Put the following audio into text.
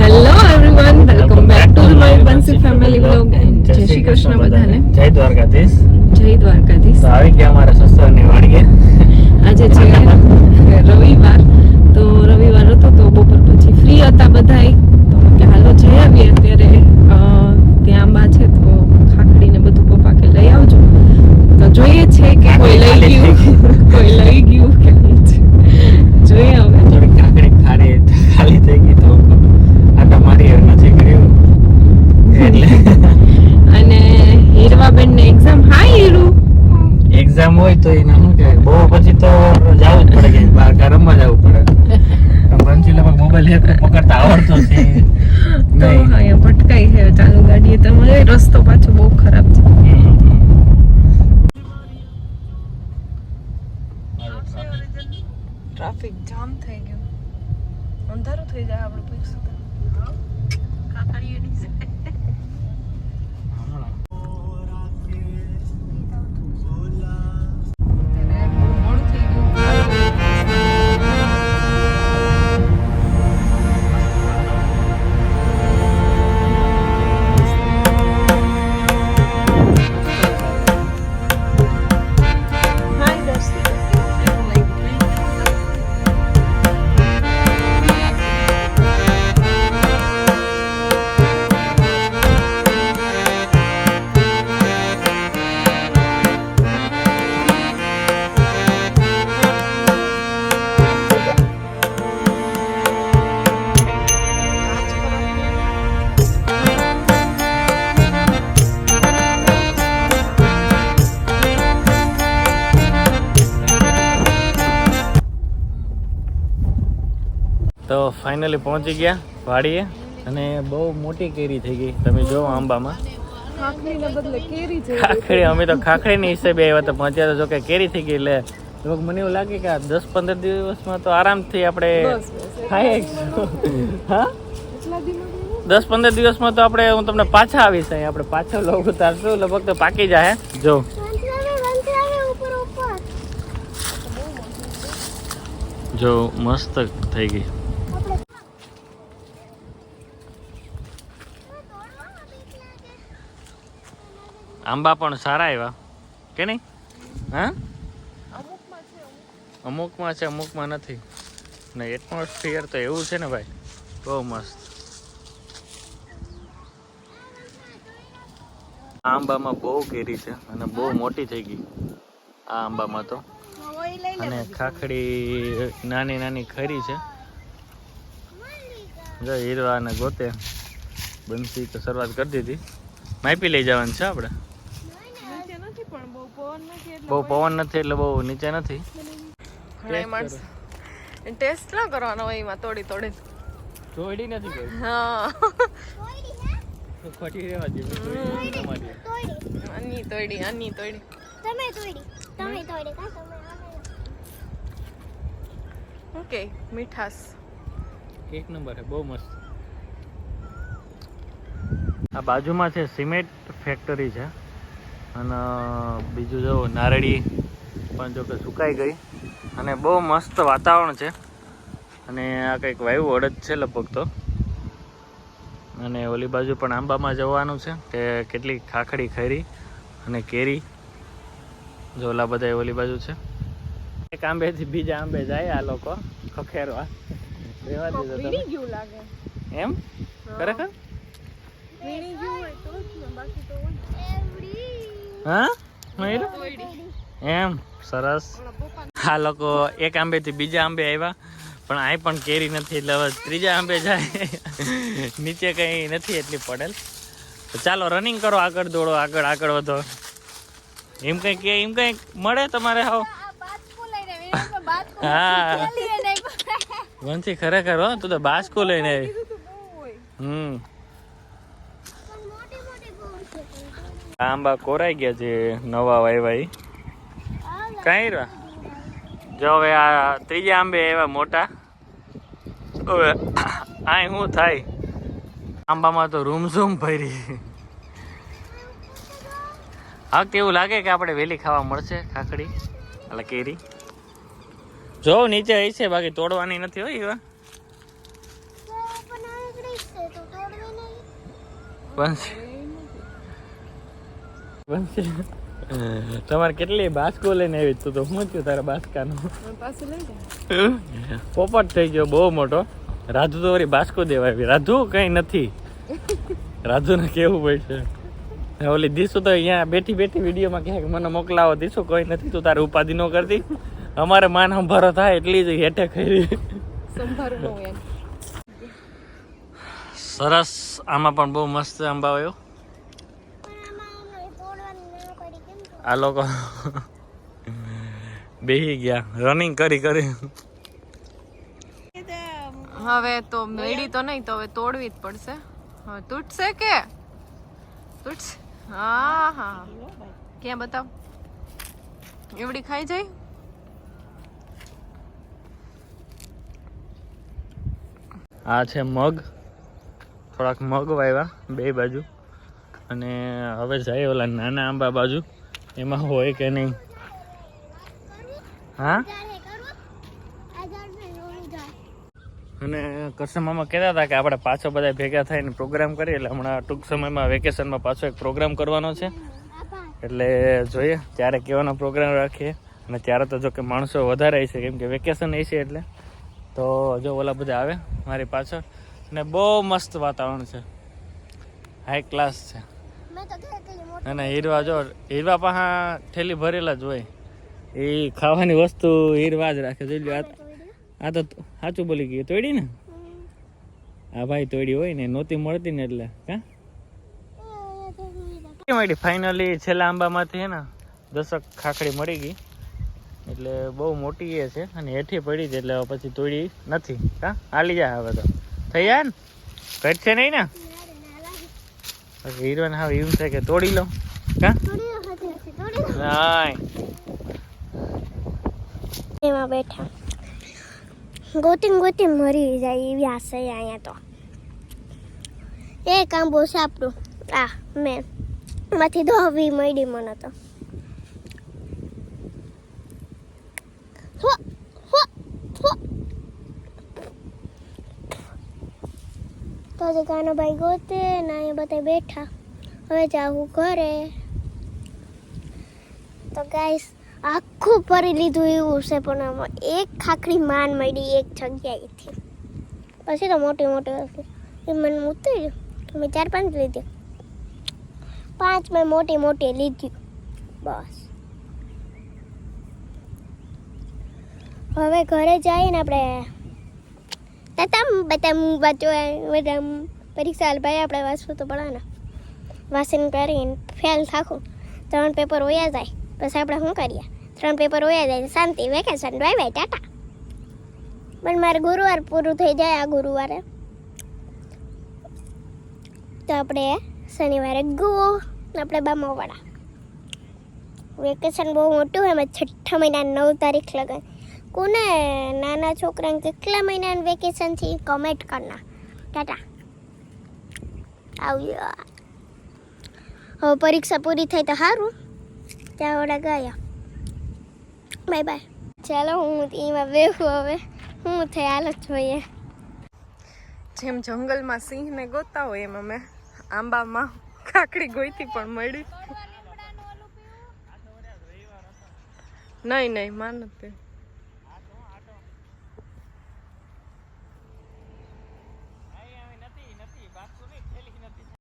Hello everyone welcome back to my Bansi family vlog જય શ્રી કૃષ્ણ બધાને. જય દ્વારકાધીશ. જય દ્વારકાધીશ. આવી ગયા અમારા સસરાની વાડીએ. આજે છે રવિવાર. તો રવિવાર હતો તો બપોર પછી ફ્રી હતા બધાય તો કે હાલો જઈ આવીએ અત્યારે અ, ત્યાં આંબા છે તો ખાખડી ને બધું પપ્પા કે લઈ આવજો તો જોઈએ છે કે કોઈ લઈ ગયું કોઈ લઈ ગયું કે નહીં છે. જોઈએ હવે થોડી કાકડી ખારી ખાલી થઈ ગઈ તો આટા મારી હવે નથી કર્યું એટલે અને હીરવાબેન ને એક્ઝામ હા હીરુ એક્ઝામ હોય તો એને શું કે બહુ પછી તો જવું જ પડે કે બહાર રમવા જવું પડે. લગભગ મોબાઈલ પકડતા આવડતો છે. તો અહીંયા ભટકાઈ છે. ચાલુ ગાડીએ તમારે રસ્તો પાછો બહુ ખરાબ છે. ટ્રાફિક જામ થઈ ગયું. અંધારું થઈ જાય આપણે પૈસા મોડું તો ફાઇનલી પહોંચી ગયા વાડીએ અને બહુ મોટી કેરી થઈ ગઈ. તમે જો આંબામાં. ખાખડી અમે તો ખાખડીની હિસાબે આવ્યા તો પહોંચ્યા તો જો કે કેરી થઈ ગઈ એટલે લગભગ મને એવું લાગે કે આ દસ પંદર દિવસમાં તો આરામથી આપણે બસ બસ ખાઈ હા? દસ પંદર દિવસમાં તો આપણે હું તમને પાછા આવીશ અહીં. આપણે પાછો લોગ ઉતારશું. લગભગ તો પાકી જાય જો. જો મસ્ત થઈ ગઈ. આંબા પણ સારા આવ્યા. કે નહીં? હા? અમુકમાં છે અમુકમાં. નથી. ને એટમોસ્ફિયર તો એવું છે ને ભાઈ બહુ મસ્ત. આ આંબામાં બહુ કેરી છે અને બહુ મોટી થઈ ગઈ. આ આંબામાં તો. અને ખાખડી નાની નાની ખરી છે. જો હીરવા અને ગોતે. બંસી તો શરૂઆત કરી દીધી. માપી લઈ જવાનું છે આપણે નીચે નથી પણ બહુ પવન નથી એટલે બહુ પવન નથી એટલે બહુ નીચે નથી. ટેસ્ટ ના કરવાનો હોય એમાં તોડી તોડી તોડી નથી કરી હા. ખોટી રહેવા દે અની તોડી અની તોડી તમે તોડી તમે તોડી કા તમે ઓકે મીઠાસ એક નંબર છે બહુ મસ્ત. આ બાજુમાં છે સિમેન્ટ ફેક્ટરી છે. અને બીજું જો નારળી પણ જો કે સુકાઈ ગઈ. અને બહુ મસ્ત વાતાવરણ છે. અને આ કંઈક વાયુ અડદ છે લગભગ તો. અને ઓલી બાજુ પણ આંબામાં જવાનું છે કે કેટલી ખાખડી ખરી અને કેરી. જો ઓલા બધા ઓલી બાજુ છે. એક આંબેથી બીજા આંબે જાય આ લોકો ખખેરવા. રહેવા દીધો તમે. એમ? ખરેખર? બાકી તો હોય. હા? એમ સરસ. આ લોકો એક આંબેથી બીજા આંબે આવ્યા પણ આ પણ કેરી નથી એટલે હવે ત્રીજા આંબે જાય. નીચે કંઈ નથી એટલી પડેલ. તો ચાલો રનિંગ કરો આગળ દોડો આગળ આગળ વધો. એમ કંઈ કે એમ કંઈ મળે તમારે હાવ? હા. લઈને વંશી ખરેખર હો તું તો બાસકો લઈને આવી. હમ. આંબા કોરાઈ ગયા છે નવા વાયવા કઈ રહ્યા? જો હવે આ ત્રીજા આંબે એવા મોટા. હવે આ શું થાય? આંબામાં તો રૂમઝૂમ ભરી. હા કેવું લાગે કે આપણે વહેલી ખાવા મળશે ખાખડી? એટલે કેરી? જો નીચે આવી છે બાકી તોડવાની નથી હોય એવા. પણ બંસી તમારે કેટલી બાસ્કો લઈને આવી તું તો શું થયું તારા બાસ્કાનું? પોપટ થઈ ગયો બહુ મોટો. રાધુ તો વળી બાસ્કો દેવા આવી. રાધુ કઈ નથી. રાધુને કેવું પડશે? ઓલી દીસુ તો અહીંયા બેઠી બેઠી વિડીયોમાં કહે મને મોકલાવો. દીસુ કોઈ નથી તું તારે ઉપાધિ ન કરતી. અમારે માન સંભારો થાય એટલી જ હેઠે ખરી સરસ. આમાં પણ બહુ મસ્ત આંબા આવ્યો પણ આમાં તોડવાની ના પડી કેમ કે આ લોકો બેહી ગયા. રનિંગ કરી કરી. હવે તો મેળી તો નહીં તો હવે તોડવી જ પડશે. હવે તૂટશે કે? તૂટશે? હા હા. ક્યાં બતાવ? એવડી ખાઈ જાય? આ છે મગ. થોડાક મગ વાવ્યા બે બાજુ. અને હવે જાય ઓલા નાના આંબા બાજુ. એમાં હોય કે નહીં? હા? અને કરશન મામા કહેતા હતા કે આપણે પાછો બધા ભેગા થઈને પ્રોગ્રામ કરીએ, એટલે હમણાં ટૂંક સમયમાં વેકેશનમાં પાછો એક પ્રોગ્રામ કરવાનો છે. એટલે જોઈએ ત્યારે કેવાનો પ્રોગ્રામ રાખીએ. અને ત્યારે તો જો કે માણસો વધારે છે, કેમ કે વેકેશન છે એટલે. તો જો ઓલા બધા આવે મારી પાછળ. અને બહુ મસ્ત વાતાવરણ છે. હાઈ ક્લાસ છે. અને હીરવા જો હીરવા પાહા ઠેલી ભરેલા જ હોય. એ ખાવાની વસ્તુ હીરવા જ રાખે જોઈ લો આ તો સાચું બોલી ગયું તોડી ને? આ ભાઈ તોડી હોય ને નહોતી મળતી ને એટલે હા મળી ફાઇનલી છેલ્લા આંબામાંથી ને દસક ખાખડી મળી ગઈ. એટલે બહુ મોટી એ છે અને હેઠી પડી છે એટલે પછી તોડી નથી હા હાલી જાય હવે તો. થઈ જાય ને? ઘટશે નહીં ને? પછી હીરોને હવે એવું છે કે તોડી લો એમાં બેઠા. ગોતી ગોતી મરી જાય એવી આશે અહીંયા તો. એ કામ બહુ સાપડું આ, મેં. માંથી ધોવી મળી મને તો હો, હો, હો. તો હજી કાનો ભાઈ ગોતે ને અહીંયા બધા બેઠા. હવે જાવું ઘરે. તો ગાઈસ આખું ભરી લીધું એવું છે, પણ આમાં એક ખાખડી માન મળી એક જગ્યાએથી. પછી તો મોટી મોટી હતી. એ મને ઉતર્યું ગયું. મેં ચાર પાંચ લીધી. પાંચ મેં મોટી મોટી લીધી. બસ. હવે ઘરે જઈને આપણે તતમ બતમ વાંચો બધા પરીક્ષા ભાઈ આપણે વાંચવું તો પડે ને. વાંચન કરીને ફેલ થાકું. ત્રણ પેપર ઓયા જાય, પછી આપણે શું કરીએ? ત્રણ પેપર ઓયા જાય શાંતિ વેકેશન બાય બાય ટાટા. પણ મારે ગુરુવાર પૂરું થઈ જાય આ ગુરુવારે. તો આપણે શનિવારે ગો, આપણે બામાવાળા વેકેશન બહુ મોટું હોય એમાં છઠ્ઠા મહિના નવ તારીખ લગાય કોને? નાના છોકરાને કેટલા મહિનાનું વેકેશન છે કમેન્ટ કરના ટાટા. આવ્યો હવે પરીક્ષા પૂરી થઈ તો સારું ત્યાં વડા ગયા. બાય બાય ચાલો હું એમાં બેહું હવે. હું થઈ હાલ જોઈએ. જેમ જંગલમાં સિંહને ગોતા હોય એમ અમે આંબામાં કાકડી ગોઈતી પણ મળી. નહીં નહીં માન નથી